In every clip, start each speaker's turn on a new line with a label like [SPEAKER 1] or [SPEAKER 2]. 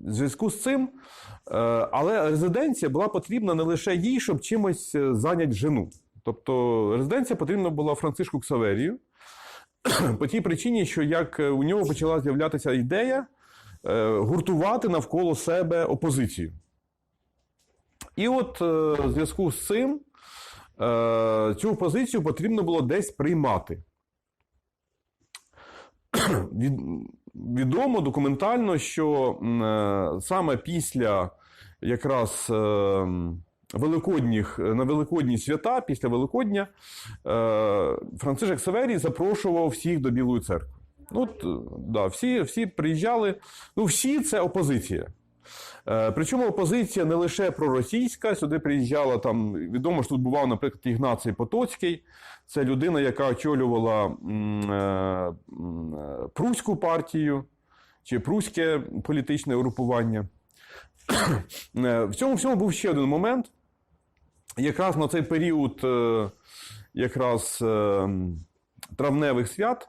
[SPEAKER 1] В зв'язку з цим, е, але резиденція була потрібна не лише їй, щоб чимось е, зайняти жену. Тобто резиденція потрібна була Францишку Ксаверію по тій причині, що як е, у нього почала з'являтися ідея гуртувати навколо себе опозицію. І от в зв'язку з цим цю опозицію потрібно було десь приймати. Від, відомо документально, що е, саме після якраз е, Великодніх, на Великодні свята, після Великодня, е, Францишек Северій запрошував всіх до Білої церкви. Ну, е, да, всі, всі приїжджали. Ну, всі це опозиція. Е, Причому опозиція не лише проросійська, сюди приїжджала там. Відомо, що тут бував, наприклад, Ігнацій Потоцький. Це людина, яка очолювала е, е, Пруську партію чи Пруське політичне угрупування. Е, В цьому всьому був ще один момент. Якраз на цей період якраз травневих свят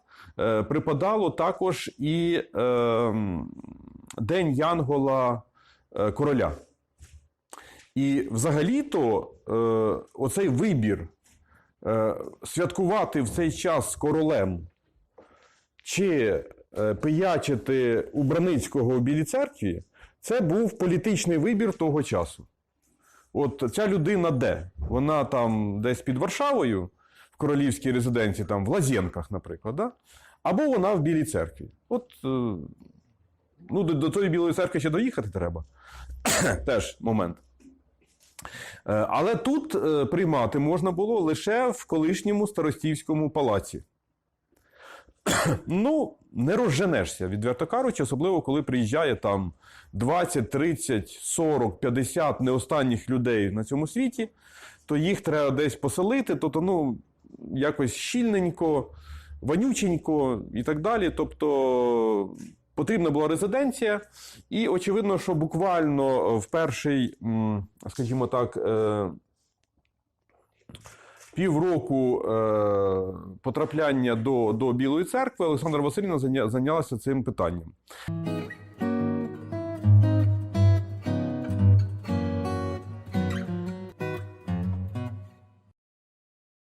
[SPEAKER 1] припадало також і День Янгола короля. І взагалі-то е, оцей вибір е, святкувати в цей час королем чи е, пиячити у Браницького у Білій церкві, це був політичний вибір того часу. От ця людина де? Вона там десь під Варшавою, в королівській резиденції, там в Лазєнках, наприклад, да? або вона в Білій церкві. От е, ну, до, до тої Білої церкви ще доїхати треба. Теж момент. Е, Але тут е, приймати можна було лише в колишньому старостівському палаці. Ну, не розженешся, відверто кажучи, особливо коли приїжджає там 20, 30, 40, 50 не останніх людей на цьому світі, то їх треба десь поселити, то, то ну, якось щільненько, вонюченько і так далі. Тобто потрібна була резиденція, і очевидно, що буквально в перший, скажімо так, е, півроку е, потрапляння до, до Білої церкви Олександра Васильівна зайнялася цим питанням.